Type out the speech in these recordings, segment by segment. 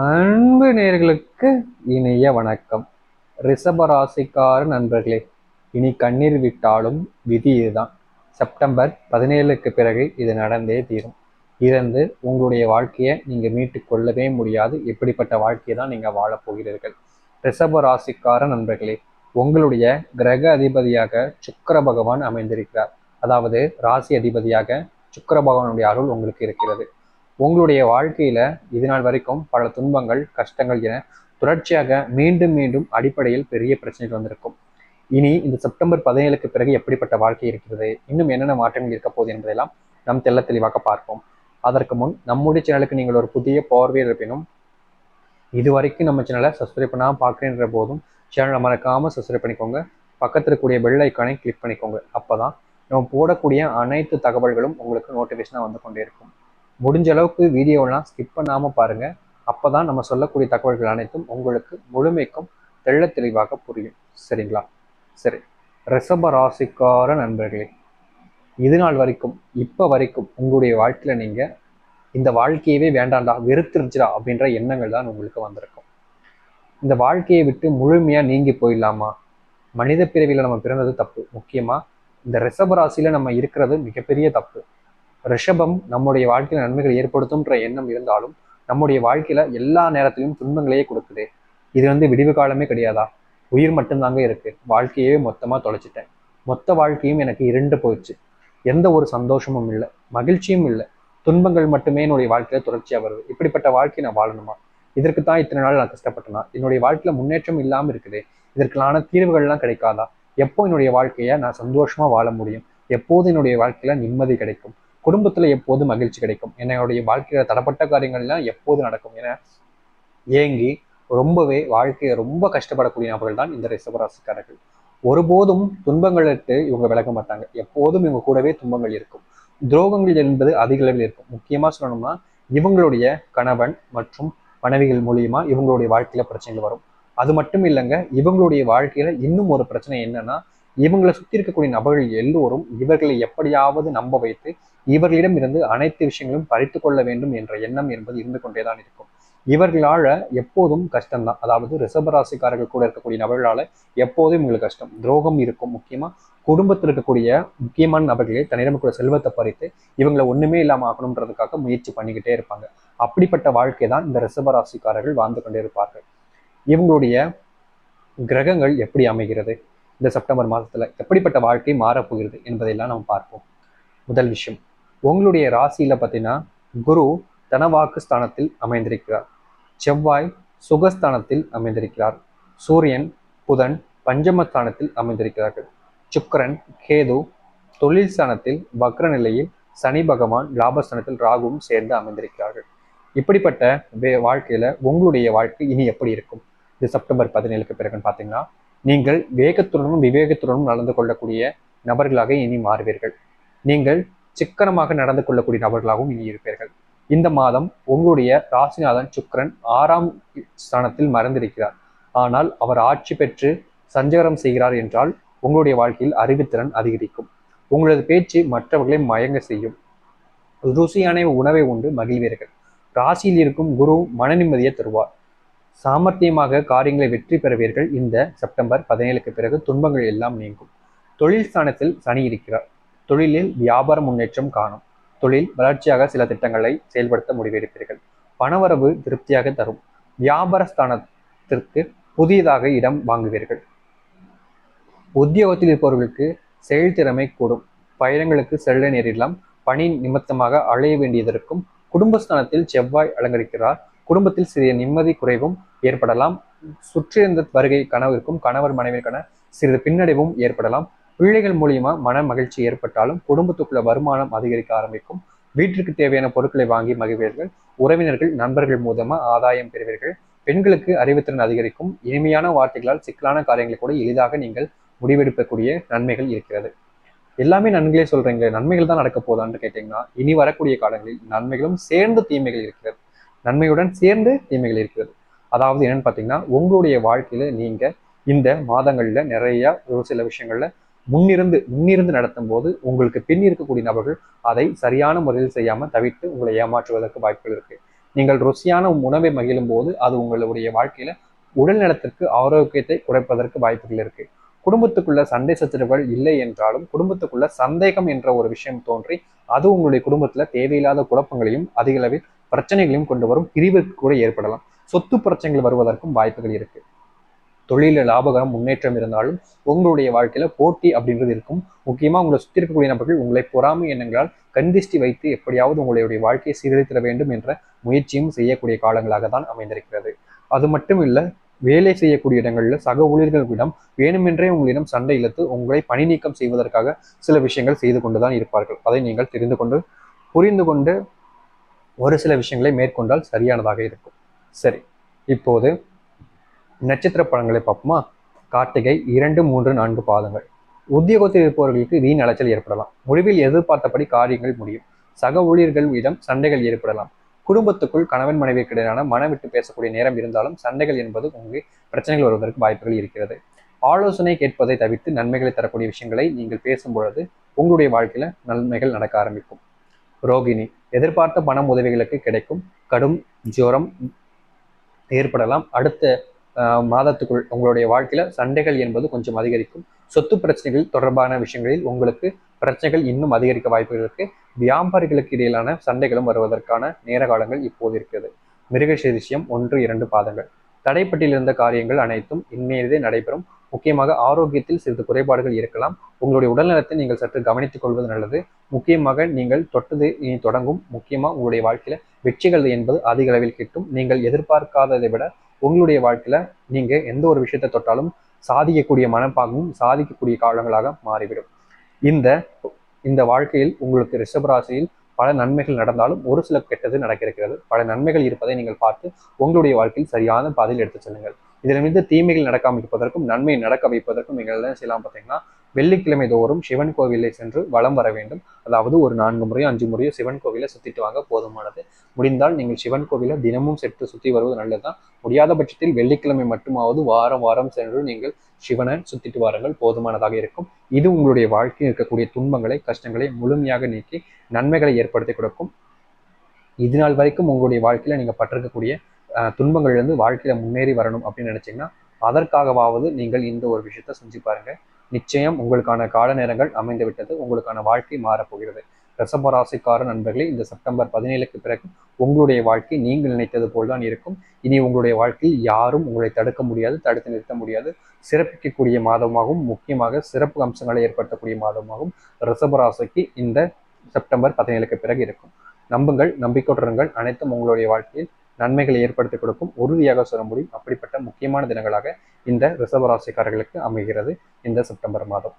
அன்பு நேர்களுக்கு இனிய வணக்கம். ரிஷபராசிக்கார நண்பர்களே இனி கண்ணீர் விட்டாலும் விதி இதுதான். செப்டம்பர் பதினேழுக்கு பிறகு இது நடந்தே தீரும். இறந்து உங்களுடைய வாழ்க்கையை நீங்க மீட்டு கொள்ளவே முடியாது. இப்படிப்பட்ட வாழ்க்கையை தான் நீங்க வாழப்போகிறீர்கள் ரிஷப ராசிக்கார நண்பர்களே உங்களுடைய கிரக அதிபதியாக சுக்கர பகவான் அமைந்திருக்கிறார். அதாவது ராசி அதிபதியாக சுக்கர பகவானுடைய அருள் உங்களுக்கு இருக்கிறது. உங்களுடைய வாழ்க்கையில இது நாள் வரைக்கும் பல துன்பங்கள் கஷ்டங்கள் என தொடர்ச்சியாக மீண்டும் மீண்டும் அடிப்படையில் பெரிய பிரச்சனைகள் வந்திருக்கும். இனி இந்த செப்டம்பர் பதினேழுக்கு பிறகு எப்படிப்பட்ட வாழ்க்கை இருக்கிறது இன்னும் என்னென்ன மாற்றங்கள் இருக்க போகுது என்பதெல்லாம் நாம் தெள்ள தெளிவாக பார்ப்போம். அதற்கு முன் நம்முடைய சேனலுக்கு நீங்கள் ஒரு புதிய பார்வையில் இருப்பினும் இது வரைக்கும் நம்ம சேனலை சப்ஸ்கிரைப் பண்ணாமல் பார்க்குறேன்ற போதும் சேனலை மறக்காமல் சப்ஸ்கிரைப் பண்ணிக்கோங்க. பக்கத்தில் இருக்கக்கூடிய பெல் ஐக்கானை கிளிக் பண்ணிக்கோங்க. அப்போ தான் நம்ம போடக்கூடிய அனைத்து தகவல்களும் உங்களுக்கு நோட்டிஃபிகேஷனாக வந்து கொண்டே இருக்கும். முடிஞ்ச அளவுக்கு வீடியோவெல்லாம் ஸ்கிப் பண்ணாமல் பாருங்கள் அப்போ தான் நம்ம சொல்லக்கூடிய தகவல்கள் அனைத்தும் உங்களுக்கு முழுமைக்கும் தெள்ள தெளிவாக புரியும். சரிங்களா? சரி. ரிஷப ராசிக்கார நண்பர்களே இது நாள் வரைக்கும் இப்போ வரைக்கும் உங்களுடைய வாழ்க்கையில் நீங்கள் இந்த வாழ்க்கையவே வேண்டாண்டா வெறுத்துருச்சுடா அப்படின்ற எண்ணங்கள் தான் உங்களுக்கு வந்திருக்கும். இந்த வாழ்க்கையை விட்டு முழுமையாக நீங்கி போயிடலாமா? மனித பிறவியில் நம்ம பிறந்தது தப்பு. முக்கியமாக இந்த ரிஷப ராசியில் நம்ம இருக்கிறது மிகப்பெரிய தப்பு. ரிஷபம் நம்முடைய வாழ்க்கையில் நன்மைகள் ஏற்படுத்தும்ன்ற எண்ணம் இருந்தாலும் நம்முடைய வாழ்க்கையில எல்லா நேரத்திலும் துன்பங்களையே கொடுக்குது. இது வந்து விடிவு காலமே கிடையாதா? உயிர் மட்டும்தாங்க இருக்கு. வாழ்க்கையே மொத்தமா தொலைச்சிட்டேன். மொத்த வாழ்க்கையும் எனக்கு இருண்டு போயிடுச்சு எந்த ஒரு சந்தோஷமும் இல்லை. மகிழ்ச்சியும் இல்லை. துன்பங்கள் மட்டுமே என்னுடைய வாழ்க்கையில தொடர்ச்சியா வருது. இப்படிப்பட்ட வாழ்க்கை நான் வாழணுமா? இதற்கு தான் இத்தனை நாள் நான் கஷ்டப்பட்டேனா? என்னுடைய வாழ்க்கையில முன்னேற்றம் இல்லாம இருக்குது. இதற்கான தீர்வுகள்லாம் கிடைக்காதா? எப்போ என்னுடைய வாழ்க்கையை நான் சந்தோஷமா வாழ முடியும்? எப்போது என்னுடைய வாழ்க்கையில நிம்மதி கிடைக்கும்? குடும்பத்துல எப்போது மகிழ்ச்சி கிடைக்கும். என்னுடைய வாழ்க்கையில தடப்பட்ட காரியங்கள்லாம் எப்போது நடக்கும். என ஏங்கி ரொம்பவே வாழ்க்கையை ரொம்ப கஷ்டப்படக்கூடிய நபர்கள் தான் இந்த ரிசவராசிக்காரர்கள் ஒருபோதும் துன்பங்களுக்கு இவங்க விளக்க மாட்டாங்க. எப்போதும் இவங்க கூடவே துன்பங்கள் இருக்கும். துரோகங்கள் என்பது அதிக அளவில் இருக்கும். முக்கியமா சொல்லணும்னா இவங்களுடைய கணவன் மற்றும் மனைவிகள் மூலியமா இவங்களுடைய வாழ்க்கையில பிரச்சனைகள் வரும். அது மட்டும் இல்லைங்க இவங்களுடைய வாழ்க்கையில இன்னும் ஒரு பிரச்சனை என்னன்னா இவங்களை சுத்தி இருக்கக்கூடிய நபர்கள் எல்லோரும் இவர்களை எப்படியாவது நம்ப வைத்து இவர்களிடம் இருந்து அனைத்து விஷயங்களும் பறித்து கொள்ள வேண்டும் என்ற எண்ணம் என்பது இருந்து கொண்டேதான் இருக்கும். இவர்களால எப்போதும் கஷ்டம்தான். அதாவது ரிசபராசிக்காரர்கள் கூட இருக்கக்கூடிய நபர்களால எப்போதும் இவங்களுக்கு கஷ்டம். துரோகம் இருக்கும் முக்கியமா. குடும்பத்தில் இருக்கக்கூடிய முக்கியமான நபர்களே தன்னிடம் கூட செல்வத்தை பறித்து இவங்களை ஒண்ணுமே இல்லாம ஆகணுன்றதுக்காக முயற்சி பண்ணிக்கிட்டே இருப்பாங்க. அப்படிப்பட்ட வாழ்க்கை தான் இந்த ரிசபராசிக்காரர்கள் வாழ்ந்து கொண்டே இருப்பார்கள் இவங்களுடைய கிரகங்கள் எப்படி அமைகிறது? இந்த செப்டம்பர் மாதத்தில் எப்படிப்பட்ட வாழ்க்கை மாறப்போகிறது என்பதையெல்லாம் நம்ம பார்ப்போம். முதல் விஷயம் உங்களுடைய ராசியில் பார்த்தீங்கன்னா குரு தனவாக்கு ஸ்தானத்தில் அமைந்திருக்கிறார். செவ்வாய் சுகஸ்தானத்தில் அமைந்திருக்கிறார். சூரியன் புதன் பஞ்சமஸ்தானத்தில் அமைந்திருக்கிறார்கள். சுக்கரன் கேது தொழில் ஸ்தானத்தில் வக்ர நிலையில் சனி பகவான் லாபஸ்தானத்தில் ராகுவும் சேர்ந்து அமைந்திருக்கிறார்கள். இப்படிப்பட்ட வே உங்களுடைய வாழ்க்கை இனி எப்படி இருக்கும்? இது செப்டம்பர் பதினேழுக்கு பிறகுன்னு பார்த்தீங்கன்னா நீங்கள் வேகத்துடனும் விவேகத்துடனும் நடந்து கொள்ளக்கூடிய நபர்களாக இனி மாறுவீர்கள். நீங்கள் சிக்கனமாக நடந்து கொள்ளக்கூடிய நபர்களாகவும் இனி இருப்பீர்கள். இந்த மாதம் உங்களுடைய ராசிநாதன் சுக்கரன் ஆறாம் ஸ்தானத்தில் மறந்திருக்கிறார். ஆனால் அவர் ஆட்சி பெற்று சஞ்சகரம் செய்கிறார் என்றால் உங்களுடைய வாழ்க்கையில் அறிவுத்திறன் அதிகரிக்கும். உங்களது பேச்சு மற்றவர்களை மயங்க செய்யும். ருசியான உணவை உண்டு மகிழ்வீர்கள். ராசியில் இருக்கும் குரு மன நிம்மதியை தருவார். சாமர்த்தியமாக காரியங்களை வெற்றி பெறுவீர்கள். இந்த செப்டம்பர் பதினேழுக்கு பிறகு துன்பங்கள் எல்லாம் நீங்கும். தொழில் ஸ்தானத்தில் சனி இருக்கிறார். தொழிலில் வியாபார முன்னேற்றம் காணும். தொழில் வளர்ச்சியாக சில திட்டங்களை செயல்படுத்த முடிவெடுப்பீர்கள். பணவரவு திருப்தியாக தரும். வியாபார ஸ்தானத்திற்கு புதியதாக இடம் வாங்குவீர்கள். உத்தியோகத்தில் இருப்பவர்களுக்கு செயல்திறமை கூடும். பயணங்களுக்கு செல்ல நேரிடலாம். பணி நிமித்தமாக அலைய வேண்டியதற்கும் குடும்பஸ்தானத்தில் செவ்வாய் அலங்கரிக்கிறார். குடும்பத்தில் சிறிய நிம்மதி குறைவும் ஏற்படலாம். சுற்றிருந்த வருகை கனவிற்கும் கணவர் மனைவிற்கான சிறிது பின்னடைவும் ஏற்படலாம். பிள்ளைகள் மூலியமா மன மகிழ்ச்சி ஏற்பட்டாலும் குடும்பத்துக்குள்ள வருமானம் அதிகரிக்க ஆரம்பிக்கும். வீட்டிற்கு தேவையான பொருட்களை வாங்கி மகிழ்வீர்கள். உறவினர்கள் நண்பர்கள் மூலமா ஆதாயம் பெறுவீர்கள். பெண்களுக்கு அறிவுத்திறன் அதிகரிக்கும். இனிமையான வார்த்தைகளால் சிக்கலான காரியங்களை கூட எளிதாக நீங்கள் முடிவெடுக்கக்கூடிய நன்மைகள் இருக்கிறது. எல்லாமே நன்மைகளே சொல்றீங்க நன்மைகள் தான் நடக்க போதான்னு கேட்டீங்கன்னா இனி வரக்கூடிய காலங்களில் நன்மைகளும் சேர்ந்து தீமைகள் இருக்கிறது. நன்மையுடன் சேர்ந்து தீமைகள் இருக்கிறது. அதாவது என்னன்னு பார்த்தீங்கன்னா உங்களுடைய வாழ்க்கையில நீங்க இந்த மாதங்கள்ல நிறைய ஒரு சில விஷயங்கள்ல முன்னிருந்து முன்னிருந்து நடத்தும் போது உங்களுக்கு பின் இருக்கக்கூடிய நபர்கள் அதை சரியான முறையில் செய்யாம தவிர்த்து உங்களை ஏமாற்றுவதற்கு வாய்ப்புகள் இருக்கு. நீங்கள் ருசியான உணவை மகிழும் போது அது உங்களுடைய வாழ்க்கையில உடல் நலத்திற்கு ஆரோக்கியத்தை குறைப்பதற்கு வாய்ப்புகள் இருக்கு. குடும்பத்துக்குள்ள சண்டை சச்சரவுகள் இல்லை என்றாலும் குடும்பத்துக்குள்ள சந்தேகம் என்ற ஒரு விஷயம் தோன்றி அது உங்களுடைய குடும்பத்துல தேவையில்லாத குழப்பங்களையும் அதிக அளவில் பிரச்சனைகளையும் கொண்டு வரும் பிரிவிற்கு கூட ஏற்படலாம். சொத்து பிரச்சனைகள் வருவதற்கும் வாய்ப்புகள் இருக்கு. தொழில லாபகரம் முன்னேற்றம் இருந்தாலும் உங்களுடைய வாழ்க்கையில போட்டி அப்படின்றது இருக்கும். முக்கியமா உங்களை சுற்றி இருக்கக்கூடிய நபர்கள் உங்களை பொறாமை எண்ணங்களால் கண்டிஷ்டி வைத்து எப்படியாவது உங்களுடைய வாழ்க்கையை சீரழித்திட வேண்டும் என்ற முயற்சியும் செய்யக்கூடிய காலங்களாக தான் அமைந்திருக்கிறது. அது மட்டும் இல்ல வேலை செய்யக்கூடிய இடங்களில் சக ஊழியர்களிடம் வேணுமென்றே உங்களிடம் சண்டை இழுத்து உங்களை பணி நீக்கம் செய்வதற்காக சில விஷயங்கள் செய்து கொண்டுதான் இருப்பார்கள். அதை நீங்கள் தெரிந்து கொண்டு புரிந்து கொண்டு ஒரு சில விஷயங்களை மேற்கொண்டால் சரியானதாக இருக்கும். சரி இப்போது நட்சத்திர பழங்களை பார்ப்போமா? கார்த்திகை இரண்டு மூன்று நான்கு பாதங்கள். உத்தியோகத்தில் இருப்பவர்களுக்கு வீண் அலைச்சல் ஏற்படலாம். முடிவில் எதிர்பார்த்தபடி காரியங்கள் முடியும். சக ஊழியர்களிடம் சண்டைகள் ஏற்படலாம். குடும்பத்துக்குள் கணவன் மனைவிக்கிடையான மனம் விட்டு பேசக்கூடிய நேரம் இருந்தாலும் சண்டைகள் என்பது உங்களுக்கு பிரச்சனைகள் வருவதற்கு வாய்ப்புகள் இருக்கிறது. ஆலோசனை கேட்பதை தவிர்த்து நன்மைகளை தரக்கூடிய விஷயங்களை நீங்கள் பேசும் பொழுது உங்களுடைய வாழ்க்கையில நன்மைகள் நடக்க ஆரம்பிக்கும். ரோகிணி எதிர்பார்த்த பணம் உதவிகளுக்கு கிடைக்கும். கடும் ஜுரம் ஏற்படலாம். அடுத்த மாதத்துக்குள் உங்களுடைய வாழ்க்கையில சண்டைகள் என்பது கொஞ்சம் அதிகரிக்கும். சொத்து பிரச்சனைகள் தொடர்பான விஷயங்களில் உங்களுக்கு பிரச்சனைகள் இன்னும் அதிகரிக்க வாய்ப்புகள் இருக்கு. வியாபாரிகளுக்கு இடையிலான சண்டைகளும் வருவதற்கான நேர காலங்கள் இப்போது இருக்கிறது. மிருகசீரிஷம் ஒன்று இரண்டு பாதங்கள். தடைப்பட்டிருந்த காரியங்கள் அனைத்தும் இந்நேரே நடைபெறும். முக்கியமாக ஆரோக்கியத்தில் சிறிது குறைபாடுகள் இருக்கலாம். உங்களுடைய உடல்நலத்தை நீங்கள் சற்று கவனித்துக் கொள்வது நல்லது. முக்கியமாக நீங்கள் தொட்டது இனி தொடங்கும். முக்கியமாக உங்களுடைய வாழ்க்கையில வெற்றிகள் என்பது அதிக அளவில் கிட்டும். நீங்கள் எதிர்பார்க்காததை விட உங்களுடைய வாழ்க்கையில நீங்க எந்த ஒரு விஷயத்தை தொட்டாலும் சாதிக்கக்கூடிய மனப்பாகவும் சாதிக்கக்கூடிய காலங்களாக மாறிவிடும். இந்த இந்த வாழ்க்கையில் உங்களுக்கு ரிஷபராசியில் பல நன்மைகள் நடந்தாலும் ஒரு சில கெட்டது நடக்கிறது பல நன்மைகள் இருப்பதை நீங்கள் பார்த்து உங்களுடைய வாழ்க்கையில் சரியான பாதையில் எடுத்துச் செல்லுங்கள். இதிலிருந்து தீமைகள் நடக்காமல் இருப்பதற்கும் நன்மை நடக்க வைப்பதற்கும் நீங்கள் என்ன செய்யலாம் பார்த்தீங்கன்னா வெள்ளிக்கிழமை தோறும் சிவன் கோவிலை சென்று வலம் வர வேண்டும். அதாவது ஒரு நான்கு முறையோ அஞ்சு முறையோ சிவன் கோவிலை சுற்றிட்டு வாங்க போதுமானது. முடிந்தால் நீங்கள் சிவன் கோவிலை தினமும் சென்று சுற்றி வருவது நல்லதுதான். முடியாத பட்சத்தில் வெள்ளிக்கிழமை மட்டுமாவது வாரம் வாரம் சென்று நீங்கள் சிவனை சுத்திட்டு வாருங்கள். போதுமானதாக இருக்கும். இது உங்களுடைய வாழ்க்கையில் இருக்கக்கூடிய துன்பங்களை கஷ்டங்களை முழுமையாக நீக்கி நன்மைகளை ஏற்படுத்தி கொடுக்கும். இது நாள் வரைக்கும் உங்களுடைய வாழ்க்கையில் நீங்கள் பட்டிருக்கக்கூடிய துன்பங்கள்லேருந்து வாழ்க்கையில முன்னேறி வரணும் அப்படின்னு நினைச்சீங்கன்னா அதற்காகவாவது நீங்கள் இந்த ஒரு விஷயத்த செஞ்சு பாருங்க. நிச்சயம் உங்களுக்கான கால நேரங்கள் அமைந்து விட்டது உங்களுக்கான வாழ்க்கை மாறப்போகிறது ரசபராசிக்கார நண்பர்களே இந்த செப்டம்பர் பதினேழுக்கு பிறகு உங்களுடைய வாழ்க்கை நீங்கள் நினைத்தது போல்தான் இருக்கும். இனி உங்களுடைய வாழ்க்கையில் யாரும் உங்களை தடுக்க முடியாது தடுத்து நிறுத்த முடியாது. சிறப்பிக்கக்கூடிய மாதமாகவும் முக்கியமாக சிறப்பு அம்சங்களை ஏற்படுத்தக்கூடிய மாதமாகவும் ரசபராசிக்கு இந்த செப்டம்பர் பதினேழுக்கு பிறகு இருக்கும். நம்புங்கள் நம்பிக்கையுடருங்கள் அனைத்தும் உங்களுடைய வாழ்க்கையில் நன்மைகளை ஏற்படுத்தி கொடுக்கும். உறுதியாக சொல்ல முடியும். அப்படிப்பட்ட முக்கியமான தினங்களாக இந்த ரிசவராசிக்காரர்களுக்கு அமைகிறது இந்த செப்டம்பர் மாதம்.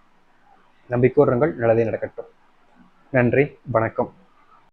நம்பிக்கூறுங்கள் நல்லதே நடக்கட்டும். நன்றி வணக்கம்.